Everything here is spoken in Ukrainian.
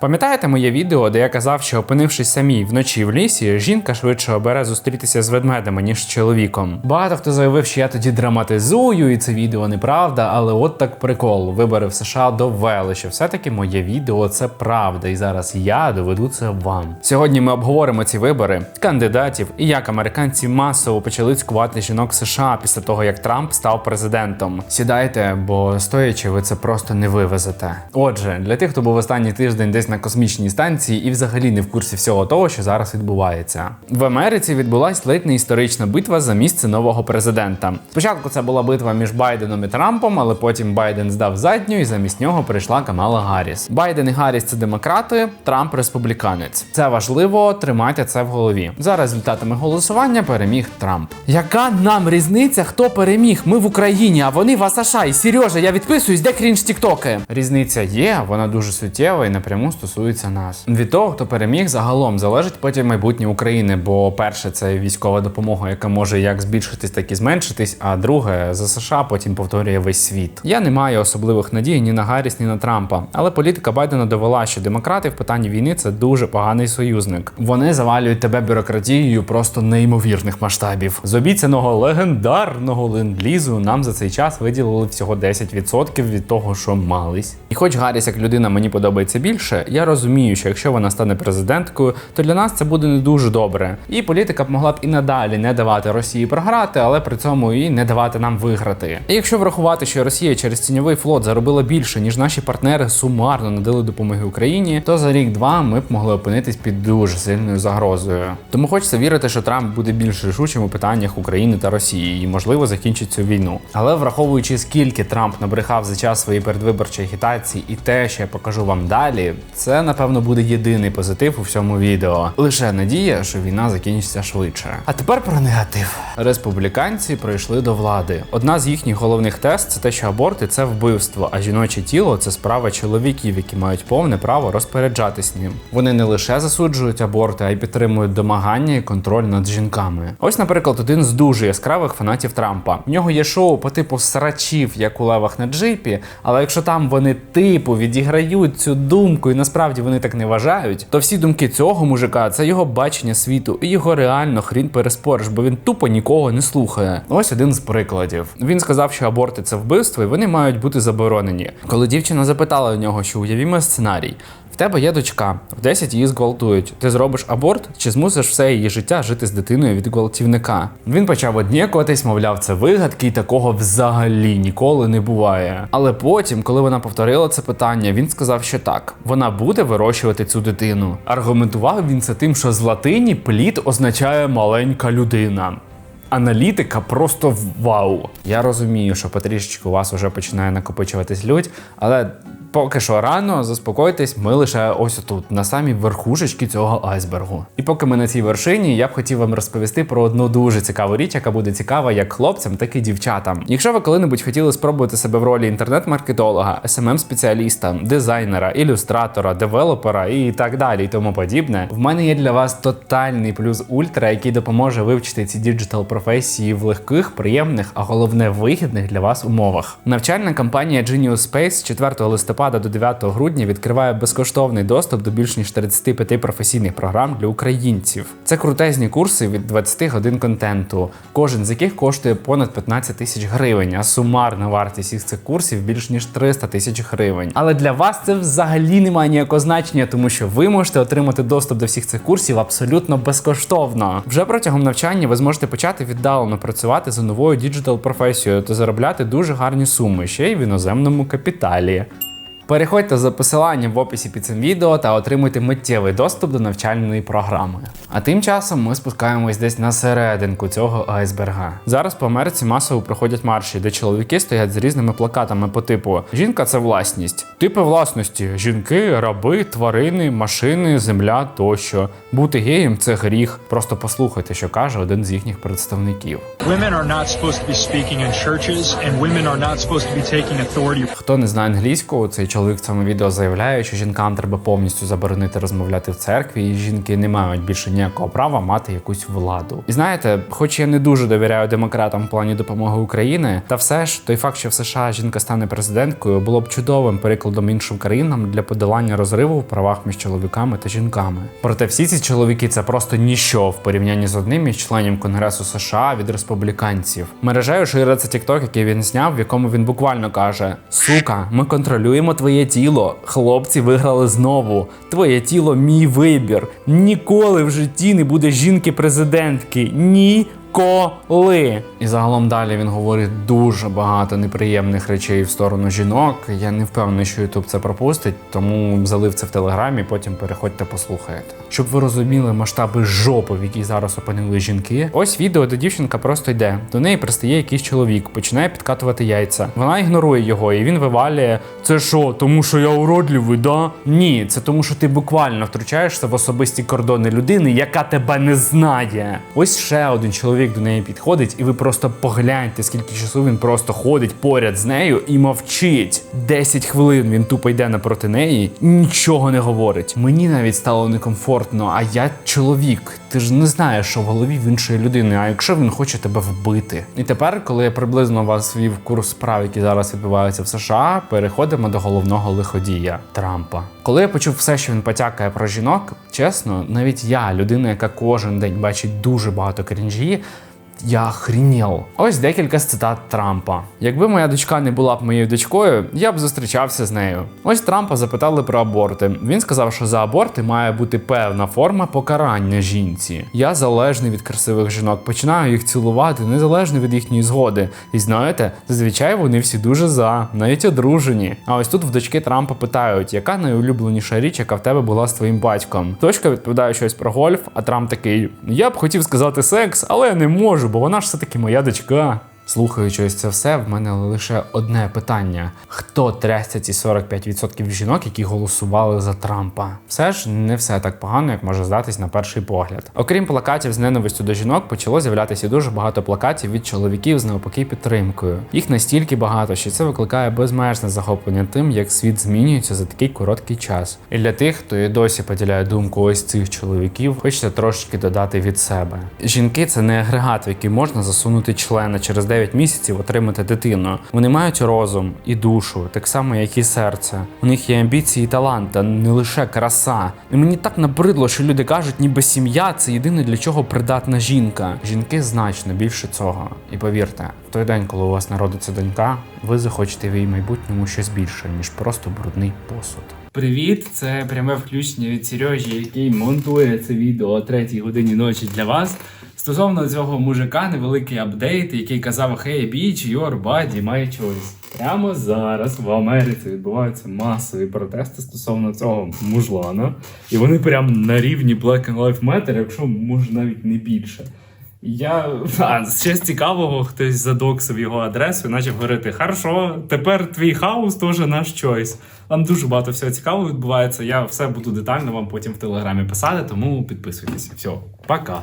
Пам'ятаєте моє відео, де я казав, що опинившись самій вночі в лісі, жінка швидше обере зустрітися з ведмедами, ніж з чоловіком. Багато хто заявив, що я тоді драматизую, і це відео неправда, але от так прикол. Вибори в США довели, що все-таки моє відео це правда, і зараз я доведу це вам. Сьогодні ми обговоримо ці вибори, кандидатів і як американці масово почали цькувати жінок США після того, як Трамп став президентом. Сідайте, бо стоячи, ви це просто не вивезете. Отже, для тих, хто був останній тиждень десь на космічній станції і взагалі не в курсі всього того, що зараз відбувається. В Америці відбулась ледь не історична битва за місце нового президента. Спочатку це була битва між Байденом і Трампом, але потім Байден здав задню і замість нього прийшла Камала Гарріс. Байден і Гарріс це демократи, Трамп республіканець. Це важливо, тримайте це в голові. За результатами голосування переміг Трамп. Яка нам різниця, хто переміг? Ми в Україні, а вони в США. І Сережа, я відписуюсь, де крінж тіктоки. Різниця є, вона дуже суттєва і напряму стосується нас. Від того, хто переміг, загалом залежить потім майбутнє України. Бо перше, це військова допомога, яка може як збільшитись, так і зменшитись. А друге, за США потім повторює весь світ. Я не маю особливих надій ні на Гарріс, ні на Трампа. Але політика Байдена довела, що демократи в питанні війни це дуже поганий союзник. Вони завалюють тебе бюрократією просто неймовірних масштабів. З обіцяного легендарного ленд-лізу нам за цей час виділили всього 10% від того, що мались. І хоч Гарріс як людина мені подобається більше, я розумію, що якщо вона стане президенткою, то для нас це буде не дуже добре. І політика б могла б і надалі не давати Росії програти, але при цьому і не давати нам виграти. І якщо врахувати, що Росія через тіньовий флот заробила більше, ніж наші партнери сумарно надали допомоги Україні, то за рік-два ми б могли опинитись під дуже сильною загрозою. Тому хочеться вірити, що Трамп буде більш рішучим у питаннях України та Росії і, можливо, закінчить цю війну. Але враховуючи скільки Трамп набрехав за час своєї передвиборчої агітації, і те, що я покажу вам далі, це напевно буде єдиний позитив у всьому відео. Лише надія, що війна закінчиться швидше. А тепер про негатив. Республіканці прийшли до влади. Одна з їхніх головних тест це те, що аборти це вбивство, а жіноче тіло це справа чоловіків, які мають повне право розпоряджатись ним. Вони не лише засуджують аборти, а й підтримують домагання і контроль над жінками. Ось, наприклад, один з дуже яскравих фанатів Трампа. В нього є шоу по типу срачів, як у левах на джипі. Але якщо там вони типу відіграють цю думку, і насправді вони так не вважають, то всі думки цього мужика це його бачення світу, і його реально хрін переспориш, бо він тупо нікого не слухає. Ось один з прикладів. Він сказав, що аборти це вбивство, і вони мають бути заборонені. Коли дівчина запитала у нього, що уявімо сценарій. Тебе є дочка, в 10 її зґвалтують. Ти зробиш аборт чи змусиш все її життя жити з дитиною від гвалтівника? Він почав однікуватись, мовляв, це вигадки, і такого взагалі ніколи не буває. Але потім, коли вона повторила це питання, він сказав, що так, вона буде вирощувати цю дитину. Аргументував він це тим, що з латині плід означає маленька людина. Аналітика просто вау. Я розумію, що потрішечку у вас вже починає накопичуватись лють, але поки що рано, заспокойтесь, ми лише ось тут, на самій верхушечці цього айсбергу. І поки ми на цій вершині, я б хотів вам розповісти про одну дуже цікаву річ, яка буде цікава як хлопцям, так і дівчатам. Якщо ви коли-небудь хотіли спробувати себе в ролі інтернет-маркетолога, smm спеціаліста дизайнера, ілюстратора, девелопера і так далі, і тому подібне, в мене є для вас тотальний плюс ультра, який допоможе вивчити ці діджитал професії в легких, приємних, а головне вигідних для вас умовах. Навчальна кампанія Genius Space 4 листопада до 9 грудня відкриває безкоштовний доступ до більш ніж 35 професійних програм для українців. Це крутезні курси від 20 годин контенту, кожен з яких коштує понад 15 тисяч гривень, а сумарна вартість всіх цих курсів більш ніж 300 тисяч гривень. Але для вас це взагалі не має ніякого значення, тому що ви можете отримати доступ до всіх цих курсів абсолютно безкоштовно. Вже протягом навчання ви зможете почати віддалено працювати за новою діджитал професією та заробляти дуже гарні суми ще й в іноземному капіталі. Переходьте за посиланням в описі під цим відео та отримуйте миттєвий доступ до навчальної програми. А тим часом ми спускаємось десь на серединку цього айсберга. Зараз по Америці масово проходять марші, де чоловіки стоять з різними плакатами по типу Жінка це власність, типи власності, жінки, раби, тварини, машини, земля тощо. Бути геєм це гріх. Просто послухайте, що каже один з їхніх представників. Хто не знає англійського, цей чоловік чоловік в цьому відео заявляє, що жінкам треба повністю заборонити розмовляти в церкві, і жінки не мають більше ніякого права мати якусь владу. І знаєте, хоч я не дуже довіряю демократам в плані допомоги України, та все ж той факт, що в США жінка стане президенткою, було б чудовим прикладом іншим країнам для подолання розриву в правах між чоловіками та жінками. Проте всі ці чоловіки це просто ніщо в порівнянні з одним із членів Конгресу США від республіканців. Мережею шириться TikTok, який він зняв, в якому він буквально каже: Сука, ми контролюємо твоє тіло. Хлопці виграли знову. Твоє тіло мій вибір. Ніколи в житті не буде жінки-президентки. Ні. І загалом далі він говорить дуже багато неприємних речей в сторону жінок. Я не впевнений, що Ютуб це пропустить, тому залив це в телеграмі. Потім переходьте, послухаєте. Щоб ви розуміли масштаби жопи, в якій зараз опинили жінки. Ось відео, де дівчинка просто йде. До неї пристає якийсь чоловік, починає підкатувати яйця. Вона ігнорує його, і він вивалює: Це що, тому що я уродливий, да? Ні, це тому, що ти буквально втручаєшся в особисті кордони людини, яка тебе не знає. Ось ще один чоловік до неї підходить, і ви просто погляньте, скільки часу він просто ходить поряд з нею і мовчить. 10 хвилин він тупо йде напроти неї, нічого не говорить. Мені навіть стало некомфортно, а я чоловік. Ти ж не знаєш, що в голові в іншої людини, а якщо він хоче тебе вбити. І тепер, коли я приблизно вас вів курс справ, які зараз відбуваються в США, переходимо до головного лиходія Трампа. Коли я почув все, що він потякає про жінок, чесно, навіть я, людина, яка кожен день бачить дуже багато крінжі, я охренел. Ось декілька з цитат Трампа. Якби моя дочка не була б моєю дочкою, я б зустрічався з нею. Ось Трампа запитали про аборти. Він сказав, що за аборти має бути певна форма покарання жінці. Я залежний від красивих жінок, починаю їх цілувати незалежно від їхньої згоди. І знаєте, зазвичай вони всі дуже за, навіть одружені. А ось тут в дочки Трампа питають, яка найулюбленіша річ, яка в тебе була з твоїм батьком. Дочка відповідає щось про гольф, а Трамп такий: Я б хотів сказати секс, але я не можу, бо вона ж все таки моя дочка. Слухаючи ось це все, в мене лише одне питання: хто трясся ці 45% жінок, які голосували за Трампа? Все ж не все так погано, як може здатись на перший погляд. Окрім плакатів з ненавистю до жінок, почало з'являтися дуже багато плакатів від чоловіків з навпаки підтримкою. Їх настільки багато, що це викликає безмежне захоплення тим, як світ змінюється за такий короткий час. І для тих, хто і досі поділяє думку ось цих чоловіків, хочеться трошки додати від себе. Жінки це не агрегат, в який можна засунути члена через 9 місяців отримати дитину. Вони мають розум і душу, так само як і серце. У них є амбіції і талант, а не лише краса. І мені так набридло, що люди кажуть, ніби сім'я це єдине для чого придатна жінка. Жінки значно більше цього. І повірте, в той день, коли у вас народиться донька, ви захочете в її майбутньому щось більше, ніж просто брудний посуд. Привіт, це пряме включення від Сережі, який монтує це відео о 3 годині ночі для вас. Стосовно цього мужика, невеликий апдейт, який казав Hey bitch, your body, my choice. Прямо зараз в Америці відбуваються масові протести стосовно цього мужлана. І вони прям на рівні Black and Lives Matter, якщо може навіть не більше. Я а, з цікавого, хтось задоксив його адресу і почав говорити: Хорошо, тепер твій хаус теж наш чойс. Там дуже багато всього цікавого відбувається. Я все буду детально вам потім в телеграмі писати, тому підписуйтесь. Все, пока.